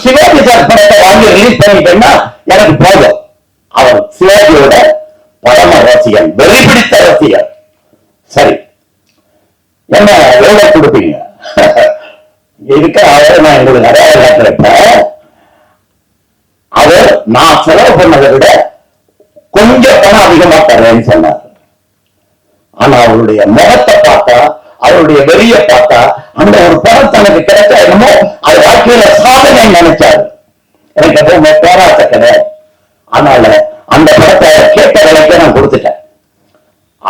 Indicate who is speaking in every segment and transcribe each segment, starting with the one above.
Speaker 1: Sivaji sir படத்தை வாங்கி release பண்ணிட்டேன்னா எனக்கு போதும் அவர் சிவாஜியோட பரம ரசிகன் வெறி பிடித்த ரசிகன் சரி என்ன எவ்வளவு கொடுப்பீங்க இருக்க அவர் நான் எங்களுக்கு நிறைய காட்டுறப்ப அவர் நான் செலவு பண்ணதை விட கொஞ்சம் பணம் அதிகமா தர்றேன்னு சொன்னார் ஆனா அவருடைய முகத்தை பார்த்தா அவருடைய வெறிய பார்த்தா அந்த ஒரு பணம் தனக்கு கிடைச்சா என்னமோ அது வாழ்க்கையில சாதனை நினைச்சாரு. எனக்கு எப்பவுமே பேராசை கிடையாது அதனால அந்த படத்தை கேட்ட விலைக்கு நான் கொடுத்துட்டேன்.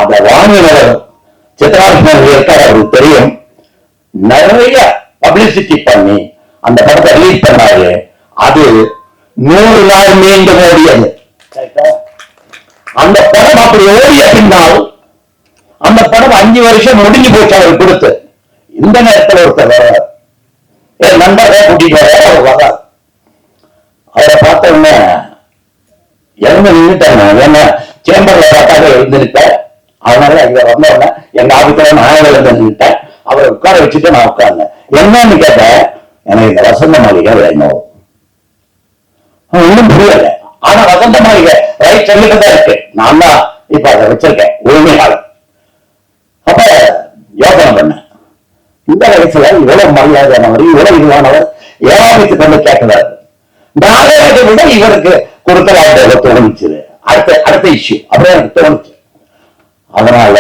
Speaker 1: அதை வாங்கினவர் சித்ராகிருஷ்ணன் இருக்கார் அவருக்கு தெரியும். நிறைய பப்ளிசிட்டி பண்ணி அந்த படத்தை ரிலீஸ் பண்ணாரு. அது நூறு நாள் மீண்டும் ஓடியது. அந்த படம் அப்படி ஓடிய பின்னால் அந்த படம் அஞ்சு வருஷம் முடிஞ்சு போச்சு அவர் கொடுத்து. இந்த நேரத்தில் ஒருத்தர் வர்றார். என் நண்பரை கூட்டிட்டு வர அவர் வர்றார். அவரை பார்த்த உடனே இறந்து நின்றுட்டாங்க ஏன்னா சேம்பர்ல பார்த்தாக எழுந்திருப்பேன் அதனால இங்க வந்த உடனே எங்க ஆபத்துல நான் இருந்து நின்றுட்டேன் அவரை உட்கார வச்சுட்டு நான் உட்கார்ந்தேன். என்னன்னு கேட்டேன் எனக்கு இந்த வசந்த மாளிகை வேணும். ஒன்றும் புரியல. ஆனா வசந்த மாளிகை ரைட் சொல்லிட்டு தான் இருக்கு. நான் தான் இப்ப அதை வச்சிருக்கேன். உரிமையாளர் யோசனை பண்ண. இந்த வயசுல இவ்வளவு மரியாதையானவர் இவ்வளவு இதுவானவர் ஏழாமத்துக்கு வந்து கேட்கிறாரு? நாளையத்தை விட இவருக்கு கொடுக்கலாட்ட தோணுச்சுது அடுத்த அடுத்த இஷ்யூ அப்படியே எனக்கு தோணுச்சு. அதனால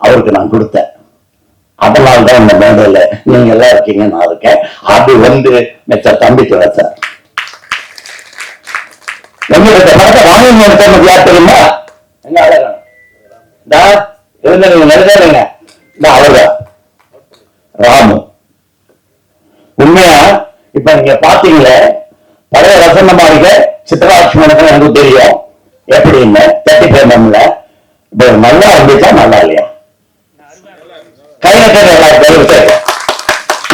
Speaker 1: அவருக்கு நான் கொடுத்தேன். அதனால தான் இந்த மேடையில நீங்க எல்லாம் இருக்கீங்க நான் இருக்கேன். அது வந்து மிச்ச தம்பி சார். எங்களுக்கு படத்தை வாங்கி நடத்தது யார் தெரியுமா? என்ன அழகா டா இருந்த அவர்தான். ராமு. உண்மையா இப்ப நீங்க பாத்தீங்களே பழைய வசந்த மாளிகை சித்ராட்சுமனுக்கு எனக்கு தெரியும். எப்படின்னு தேர்ட்டி ஃபைவ் இப்ப நல்லா இருந்துச்சா நல்லா இல்லையா? கை நட்டு தயவு செய்து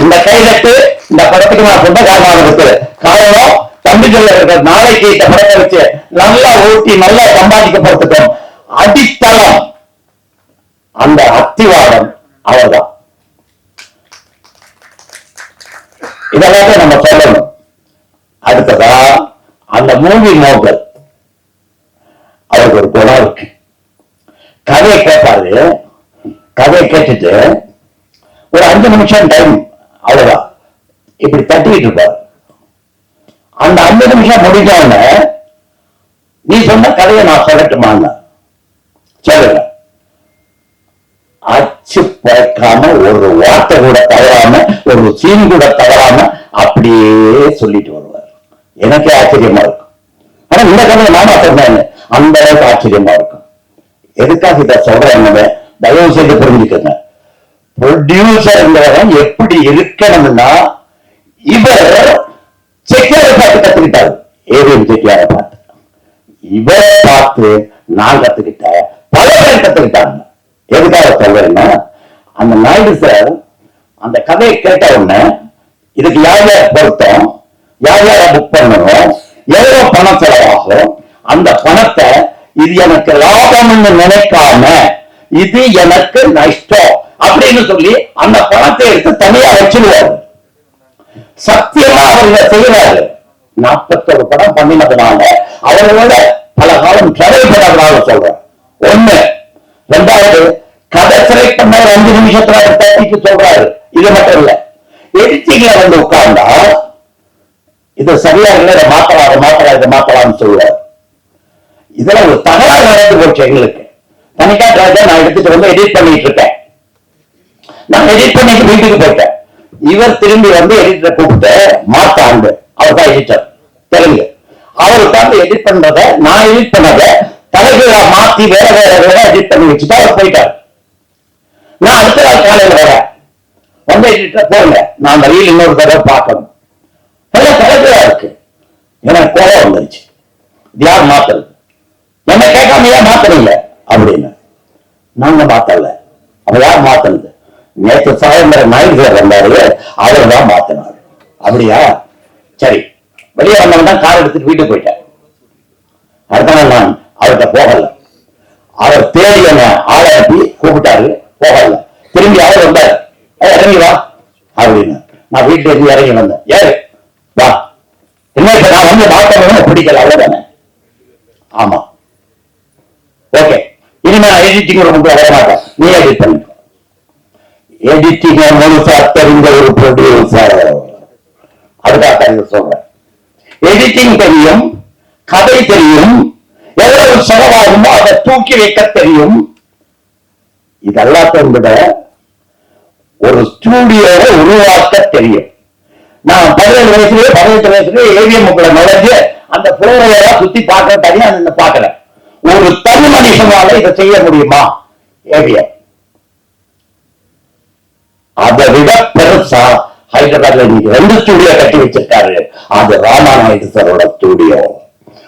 Speaker 1: இந்த கைநட்டு இந்த படத்துக்கு நான் சொந்த காரணமாக இருக்குது காரணம் தம்பிகள் இருக்கிற நாளைக்கு இந்த படத்தை வச்சு நல்லா ஊட்டி நல்லா சம்பாதிக்க அடித்தளம். அந்த அத்திவாரம் அவர்தான் இதெல்லாம் நம்ம சொல்லணும். அடுத்ததா அந்த மூவி நோக்கல் அவருக்கு ஒரு குணம் இருக்கு. கதையை கேட்பாரு. கதையை கேட்டுட்டு ஒரு அஞ்சு நிமிஷம் டைம் அவ்வளவுதான். இப்படி தட்டிக்கிட்டு இருப்பார். அந்த அஞ்சு நிமிஷம் முடிஞ்ச உடனே நீ சொன்ன கதையை நான் சொல்லட்டுமாங்க சொல்லுங்க. குறைக்காம ஒரு வார்த்தை கூட தவறாம ஒரு சீன் கூட தவறாம அப்படியே சொல்லிட்டு வருவார். எனக்கே ஆச்சரியமா இருக்கும். ஆனா இந்த கதையை நானும் சொன்னேன் அந்த அளவுக்கு ஆச்சரியமா இருக்கும். எதுக்காக இதை சொல்றேன்னு தயவு செய்து புரிஞ்சுக்கங்க. ப்ரொடியூசர்ங்கிறவன் எப்படி இருக்கணும்னா இவர் செக்கியார பார்த்து கத்துக்கிட்டாரு. ஏவிஎம் செக்கியார பார்த்து. இவரை பார்த்து நான் கத்துக்கிட்டேன் பல பேர் கத்துக்கிட்டாங்க. எதுக்காக சொல்றேன்னா அந்த நாயுடு சார் அந்த கதையை கேட்ட உடனே இதுக்கு யார் யார் பொருத்தம்? யார் யாரை புக் பண்ணணும்? எவ்வளவு பணம் செலவாகும்? அந்த பணத்தை இது எனக்கு லாபம்னு நினைக்காம இது எனக்கு நஷ்டம் அப்படின்னு சொல்லி அந்த பணத்தை எடுத்து தனியா வச்சிருவாரு. சத்தியமா அவங்க செய்யறாரு நாற்பத்தொரு படம் பண்ணினதுனால அவர்களோட பல காலம் டிராவல் பண்ணதுனால சொல்றேன். ஒண்ணு ரெண்டாவது கதை செலக்ட் பண்ண ஒரு அஞ்சு நிமிஷத்துல தட்டிக்கு சொல்றாரு. இது மட்டும் இல்ல. எடிட்டிங்ல வந்து உட்கார்ந்தா இது சரியா இல்லை இதை மாத்தலாம் அதை மாத்தலாம் இதை மாத்தலாம்னு சொல்லுவார். இதுல ஒரு தகராறு நடந்து போச்சு எங்களுக்கு. தனிக்கா ராஜா நான் எடுத்துட்டு வந்து எடிட் பண்ணிட்டு இருக்கேன். நான் எடிட் பண்ணிட்டு வீட்டுக்கு போயிட்டேன். இவர் திரும்பி வந்து எடிட்டரை கூப்பிட்டு மாத்தாண்டு அவர் தான் எடிட்டர் தெலுங்கு. அவர் உட்கார்ந்து எடிட் பண்றத நான் எடிட் பண்ணத தலைகீழா மாத்தி வேற வேற வேற எடிட் பண்ணி வச்சுட்டு அவர் போயிட்டார். நான் அடுத்த நாள் காலையில் வரேன். வந்து எடிட்டர் போங்க. நான் வழியில் இன்னொரு தடவை பார்க்கணும். பல தலைகீழா இருக்கு. எனக்கு கோபம் வந்துருச்சு. யார் மாத்துறது? என்ன கேட்காம ஏன் மாத்தணுங்க அப்படின்னு. நாங்க மாத்தல? அவ யார் மாத்தினது? நேற்று சாயந்தரம் நாயகர் வந்தாரு. அவர் தான் மாத்தினார். அப்படியா? சரி. வெளியே வந்தவன் தான் கார் எடுத்துட்டு வீட்டுக்கு போயிட்டேன் அடுத்த நாள் நான் அவர்கிட்ட போகல அவர் தேடி என்ன ஆளை அனுப்பி கூப்பிட்டாரு போகல திரும்பி அவர் வந்தார் "ஏய், இறங்கி வா அப்படின்னு நான் வீட்டுல இருந்து இறங்கி வந்தேன். ஏய் வா. பிடிக்கணும் பிடிக்கல? அவ்வளவுதானே? ஆமா. ஓகே இனிமே நான் எடிட்டிங் ரூமுக்கு வர மாட்டேன். நீ எடிட் பண்ணு எடிட்டிங் முழுசா தெரிந்த ஒரு ப்ரொடியூசர் அதுக்காக இதை சொல்றேன். எடிட்டிங் தெரியும் கதை தெரியும் எவ்வளவு செலவாகுமோ அதை தூக்கி வைக்க தெரியும். இதெல்லாம் விட ஒரு ஸ்டூடியோவை உருவாக்க தெரியும். நான் பதினேழு வயசுலயே பதினெட்டு வயசுலயே ஏவிஎம் குள்ள நுழைஞ்சு அந்த புலவரையெல்லாம் சுத்தி பார்க்கற தனியா நின்று பாக்குறேன் ஒரு தனி மனுஷனால இதை செய்ய முடியுமா? ஏவிஎம் அதை விட பெருசா ஹைதராபாத்ல இன்னைக்கு ரெண்டு ஸ்டூடியோ கட்டி வச்சிருக்காரு. அது ராமாநாயுடு சாரோட ஸ்டூடியோ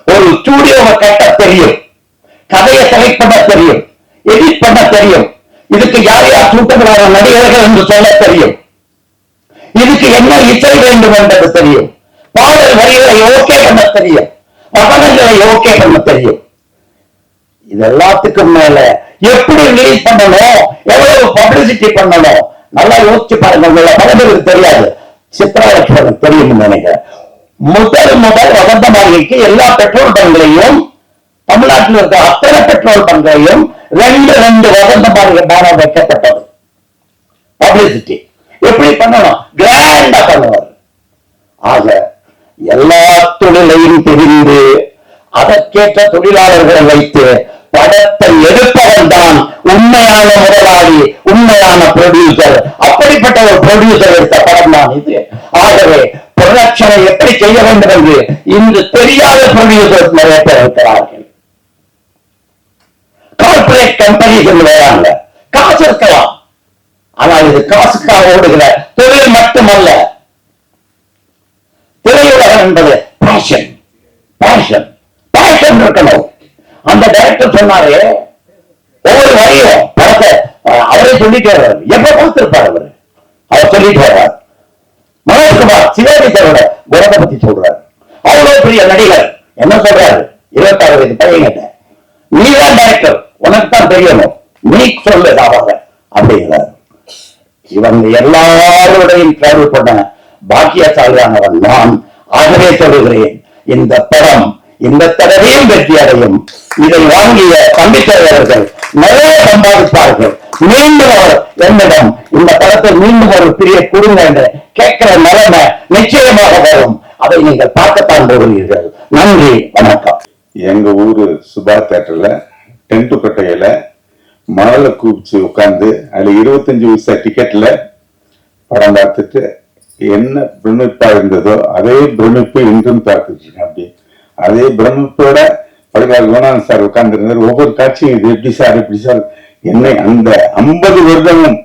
Speaker 1: ஒரு ஸ்டூடியோவை கட்ட தெரியும். கதையை செலக்ட் பண்ண தெரியும். எடிட் பண்ண தெரியும். இதுக்கு யார் யார் சூட்டங்களான நடிகர்கள் என்று சொல்ல தெரியும். இதுக்கு என்ன இசை வேண்டும் என்பது தெரியும். பாடல் வரிகளை ஓகே பண்ண தெரியும். வசனங்களை ஓகே பண்ண தெரியும். இது எல்லாத்துக்கும் மேல எப்படி ரிலீஸ் பண்ணணும் எவ்வளவு பப்ளிசிட்டி பண்ணணும் நல்லா யோசிச்சு பாருங்க உங்களை பல பேருக்கு தெரியாது. சித்ரா லட்சுமணன் தெரியும் நினைக்கிறேன். முதல் முதல் வசந்த மாளிகைக்கு எல்லா பெட்ரோல் பங்களையும் தமிழ்நாட்டில் இருக்க அத்தனை பெட்ரோல் பங்கையும் ரெண்டு ரெண்டு வசந்த மாளிகை பேனர் வைக்கப்பட்டது. பப்ளிசிட்டி எப்படி பண்ணணும்? கிராண்டா பண்ணுவார் ஆக எல்லா தொழிலையும் தெரிந்து அதற்கேற்ற தொழிலாளர்களை வைத்து படத்தை எடுப்பவன் தான் உண்மையான முதலாளி உண்மையான ப்ரொடியூசர் அப்படிப்பட்ட ஒரு ப்ரொடியூசர் எடுத்த படம் தான் இது. ஆகவே ப்ரொடக்ஷனை எப்படி செய்ய வேண்டும் என்று இன்று தெரியாத ப்ரொடியூசர்ஸ் நிறைய பேர் இருக்கிறார்கள். கம்பெனிஸ் வராங்க. காசு இருக்கலாம். ஆனால் இது காசுக்காக ஓடுகிற தொழில் மட்டுமல்ல. திரையுலகம் என்பது பேஷன் பேஷன் பேஷன் இருக்கணும். அந்த டைரக்டர் சொன்னாரு ஒவ்வொரு வரியும் படத்தை அவரே சொல்லிட்டே வர்றாரு. எப்ப பார்த்திருப்பார் அவர்? அவர் சொல்லிட்டு வர்றார். மனோஜ்குமார் சிவாஜி சாரோட குணத்தை பத்தி சொல்றாரு. அவ்வளவு பெரிய நடிகர். என்ன சொல்றாரு? இருபத்தாறு வயது பையன் பையன்கிட்ட. நீதான் டைரக்டர் உனக்கு தான் தெரியணும். நீ சொல்லு அவங்க அப்படிங்கிறார். இவங்க எல்லாரோடையும் டிராவல் பண்ண பாக்கியசாலியானவன் நான். ஆகவே சொல்லுகிறேன் இந்த படம் இந்த தடவையும் வெற்றி அடையும். இதை வாங்கிய தம்பித்தலைவர்கள் நிறைய சம்பாதிப்பார்கள். மீண்டும் அவர் என்னிடம் இந்த படத்தை மீண்டும் ஒரு பிரிய கொடுங்க என்று கேட்கிற நிலைமை நிச்சயமாக வரும். அதை நீங்கள் பார்க்கத்தான் போகிறீர்கள். நன்றி வணக்கம்.
Speaker 2: எங்க ஊரு சுபா தேட்டர்ல டென்ட் கொட்டையில மணல கூப்பிச்சு உட்கார்ந்து அதுல இருபத்தஞ்சு பைசா டிக்கெட்ல படம் பார்த்துட்டு என்ன பிரமிப்பா இருந்ததோ அதே பிரமிப்பு இன்றும் பார்த்துட்டு இருக்கேன் அப்படி அதே பிரமிப்போட படுகால் குணானந்த் சார் உட்கார்ந்து இருந்தார் ஒவ்வொரு காட்சியும் இது எப்படி சார் எப்படி சார்? என்னை அந்த ஐம்பது வருடமும்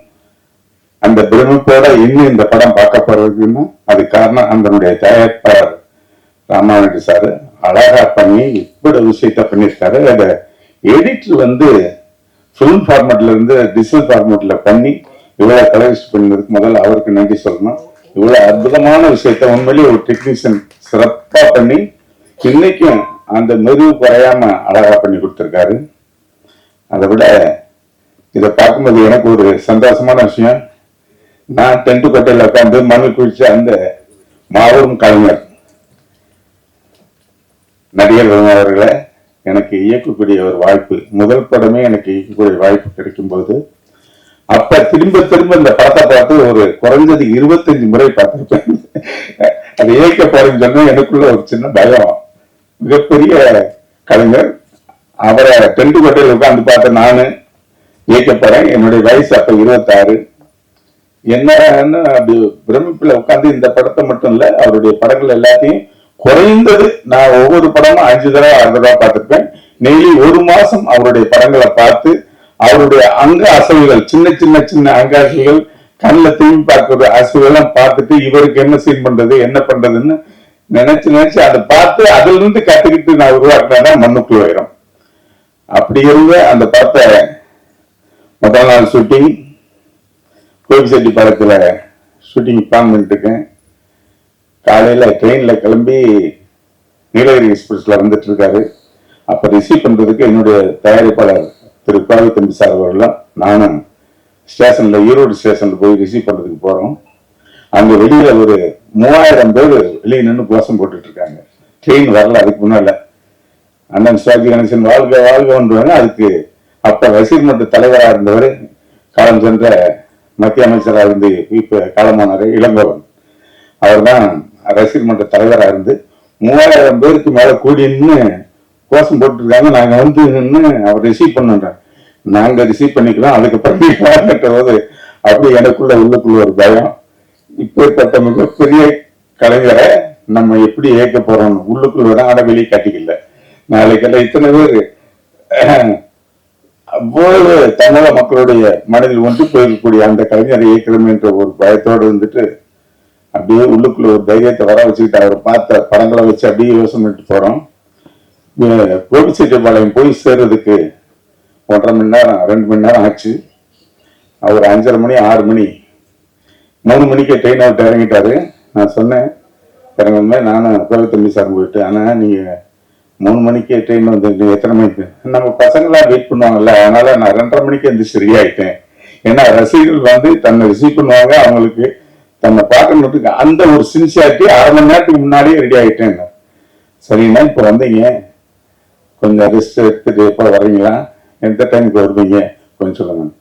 Speaker 2: அந்த பிரமிப்போட இன்னும் இந்த படம் பார்க்க போறதுன்னா அது காரணம் அதனுடைய தயாரிப்பாளர் ராமாநாயுடு சார். அழகா பண்ணி இப்படி விஷயத்த பண்ணியிருக்காரு. அதை எடிட்டர் வந்து ஃபிலிம் ஃபார்மேட்ல இருந்து டிஜிட்டல் ஃபார்மேட்ல பண்ணி இவ்வளவு கலெக்ட் பண்ணதுக்கு முதல்ல அவருக்கு நன்றி சொல்லணும். இவ்வளவு அற்புதமான விஷயத்த உண்மையிலேயே ஒரு டெக்னீஷியன் சிறப்பா பண்ணி இன்னைக்கும் அந்த மெருவு குறையாம அழகா பண்ணி கொடுத்துருக்காரு. அதை விட இதை பார்க்கும்போது எனக்கு ஒரு சந்தோஷமான விஷயம். நான் டென்ட் கொட்டையில் உட்காந்து மண் குளிச்ச அந்த மாபெரும் கலைஞர் நடிகர் அவர்களை. எனக்கு இயக்கக்கூடிய ஒரு வாய்ப்பு முதல் படமே எனக்கு இயக்கக்கூடிய வாய்ப்பு கிடைக்கும் போது அப்ப திரும்ப திரும்ப இந்த படத்தை பார்த்து ஒரு குறைஞ்சது இருபத்தஞ்சு முறை பார்த்திருப்பேன். அதை இயக்க போறேன்னு சொன்னா எனக்குள்ள ஒரு சின்ன பயம். மிகப்பெரிய கலைஞர் அவரை டென்ட் கொட்டையில் உட்கார்ந்து பார்த்த நானு இயக்க போறேன். என்னுடைய வயசு அப்ப இருபத்தாறு. என்ன அப்படி பிரமிப்புல உட்கார்ந்து இந்த படத்தை மட்டும் இல்ல அவருடைய படங்கள் எல்லாத்தையும் குறைந்தது நான் ஒவ்வொரு படமும் அஞ்சு தடவை ஆறு தடவை பார்த்திருப்பேன். டெய்லி ஒரு மாசம் அவருடைய படங்களை பார்த்து அவருடைய அங்க அசைவுகள் சின்ன சின்ன சின்ன அங்க அசைவுகள் கண்ணில் திரும்பி பார்க்கிற அசைவுகள்லாம் பார்த்துட்டு இவருக்கு என்ன சீன் பண்றது என்ன பண்றதுன்னு நினைச்சு நினைச்சு அதை பார்த்து அதுல இருந்து கத்துக்கிட்டு நான் உருவாக்குனா மண்ணுக்குள்ள உயரம் அப்படி இருந்த அந்த படத்தை முதல் நாள் ஷூட்டிங் கோபிசெட்டி படத்துல ஷூட்டிங் பிளான் பண்ணிட்டு இருக்கேன். காலையில் ட்ரெயினில் கிளம்பி நீலகிரி எக்ஸ்பிரஸில் வந்துட்டு இருக்காரு. அப்போ ரிசீவ் பண்றதுக்கு என்னுடைய தயாரிப்பாளர் திரு கோவை தம்பி சார் அவர்களும் நானும் ஸ்டேஷனில் ஈரோடு ஸ்டேஷனில் போய் ரிசீவ் பண்ணுறதுக்கு போகிறோம் அங்கே வெளியில் ஒரு மூவாயிரம் பேர் வெளியே நின்று கோஷம் போட்டுட்டு இருக்காங்க. ட்ரெயின் வரல அதுக்கு முன்னால். அண்ணன் சிவாஜி கணேசன் வாழ்க வாழ்க ஒன்றுவாங்க அதுக்கு அப்போ ரசீர் மன்ற தலைவராக இருந்தவர் காலம் சென்ற மத்திய அமைச்சராக இருந்து இப்போ காலமானார் இளங்கோவன். அவர் தான் அரசியல் மன்ற தலைவராக இருந்து மூவாயிரம் பேருக்கு மேலே கூடி நின்று கோஷம் போட்டுருக்காங்க. நாங்கள் வந்து நின்று அவர் ரிசீவ் பண்ணுன்றேன் நாங்கள் ரிசீவ் பண்ணிக்கலாம் அதுக்கப்புறம் நீ வாங்கன்ற போது அப்படி எனக்குள்ள உள்ளுக்குள்ள ஒரு பயம். இப்பேற்பட்ட மிகப்பெரிய கலைஞரை நம்ம எப்படி ஏற்க போறோம்? உள்ளுக்குள்ள விட ஆனா வெளியே காட்டிக்கல. நாளைக்கெல்லாம் இத்தனை பேர் அவ்வளவு தமிழக மக்களுடைய மனதில் ஒன்று போயிருக்கக்கூடிய அந்த கலைஞரை இயக்கணும் என்ற ஒரு பயத்தோடு இருந்துட்டு அப்படியே உள்ளுக்குள்ள ஒரு தைரியத்தை வர வச்சுக்கிட்டு அவர் பார்த்த படங்களை வச்சு அப்படியே யோசனை பண்ணிட்டு போகிறோம் கோபிச்செட்டிப்பாளையம் போய் சேர்றதுக்கு ஒன்றரை மணி நேரம் ரெண்டு மணி நேரம் ஆச்சு. அவர் அஞ்சரை மணி ஆறு மணி மூணு மணிக்கு ட்ரெயின் அவுட் இறங்கிட்டாரு. நான் சொன்னேன் இறங்குமே நானும் கோவித்தம்பி சார் போயிட்டு ஆனால் நீங்கள் மூணு மணிக்கு ட்ரெயின் வந்து எத்தனை மணிக்கு? நம்ம பசங்களாம் வெயிட் பண்ணுவாங்கல்ல அதனால நான் ரெண்டரை மணிக்கு எந்திரிச்சு ரெடி ஆயிட்டேன். ஏன்னா ரசிகர்கள் வந்து தன்னை ரிசீவ் பண்ணுவாங்க அவங்களுக்கு. தன்னை பார்க்கணுன்றதுக்கு அந்த ஒரு சின்சியாரிட்டி அரை மணி நேரத்துக்கு முன்னாடியே ரெடி ஆகிட்டேன் சரிங்களா இப்போ வந்தீங்க. கொஞ்சம் ரெஸ்ட் எடுத்துட்டு எப்போ வரீங்களா எந்த டைமுக்கு வருவீங்க? கொஞ்சம் சொல்லுங்க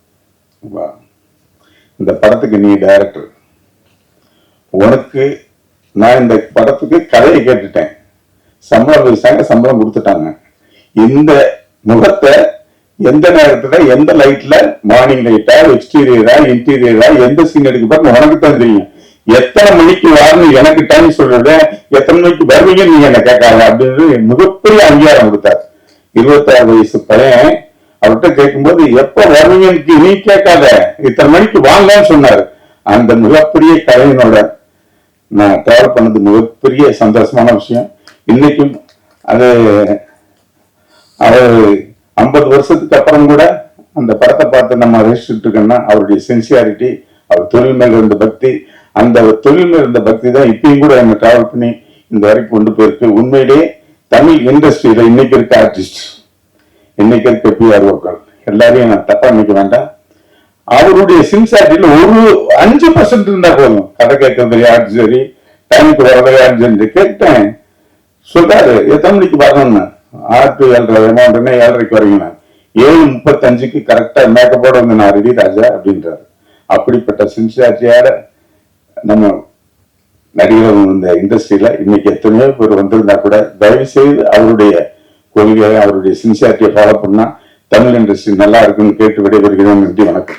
Speaker 2: வா. இந்த படத்துக்கு நீ டைரக்டர் உனக்கு நான் இந்த படத்துக்கு கதையை கேட்டுட்டேன். சம்பளம் பேசாங்க சம்பளம் கொடுத்துட்டாங்க. இந்த முகத்தை எந்த நேரத்துல எந்த லைட்ல மார்னிங் லைட்டா எக்ஸ்டீரியரா இன்டீரியரா எந்த சீன் எடுக்க போறது உனக்கு தான் தெரியும். எத்தனை மணிக்கு வரணும் எனக்கு டைம் சொல்றது எத்தனை மணிக்கு வருவீங்கன்னு நீங்க என்ன கேட்காங்க அப்படின்னு மிகப்பெரிய அங்கீகாரம் கொடுத்தாரு. இருபத்தாறு வயசு பையன் அவர்கிட்ட கேட்கும்போது எப்ப வருவீங்கன்னு நீ கேட்காத இத்தனை மணிக்கு வாங்கன்னு சொன்னார். அந்த மிகப்பெரிய கலைஞனோட நான் டிராவல் பண்ணது மிகப்பெரிய சந்தோஷமான விஷயம். இன்னைக்கும் அது அவர் ஐம்பது வருஷத்துக்கு அப்புறம் கூட அந்த படத்தை பார்த்து நம்ம ரசிச்சுட்டு இருக்கோம்னா அவருடைய சென்சியாரிட்டி அவர் தொழில் மேல் இருந்த பக்தி அந்த தொழில் மேல் இருந்த பக்தி தான் இப்பயும் கூட என்ன டிராவல் பண்ணி இந்த வரைக்கும் கொண்டு போயிருக்கு. உண்மையிலேயே தமிழ் இண்டஸ்ட்ரியில இன்னைக்கு இருக்க ஆர்டிஸ்ட் இன்னைக்கு இருக்க பிஆர்ஓக்கள் எல்லாரையும் நான் தப்பா நினைக்க வேண்டாம். அவருடைய சின்சாரிட்டியில ஒரு அஞ்சு பர்சன்ட் இருந்தா போதும். கதை கேட்கறது யாரும் சரி டைமுக்கு வரது யாரும் சரி கேட்டேன். சொல்றாரு எத்தனை மணிக்கு வரணும்னு. ஆறு டு ஏழரை அமௌண்ட்னா ஏழரைக்கு வரீங்கண்ணா ஏழு முப்பத்தஞ்சுக்கு கரெக்டா மேக்கப்போட வந்து நான் ரெடி ராஜா அப்படின்றாரு. அப்படிப்பட்ட சின்சியாரிட்டியோட நம்ம நடிகர்கள் இந்த இண்டஸ்ட்ரியில இன்னைக்கு எத்தனையோ பேர் வந்திருந்தா கூட தயவு செய்து அவருடைய கொள்கையை அவருடைய சின்சியாரிட்டியை ஃபாலோ பண்ணா தமிழ் இண்டஸ்ட்ரி நல்லா இருக்குன்னு கேட்டு விடைபெறுகிறோம். நன்றி வணக்கம்.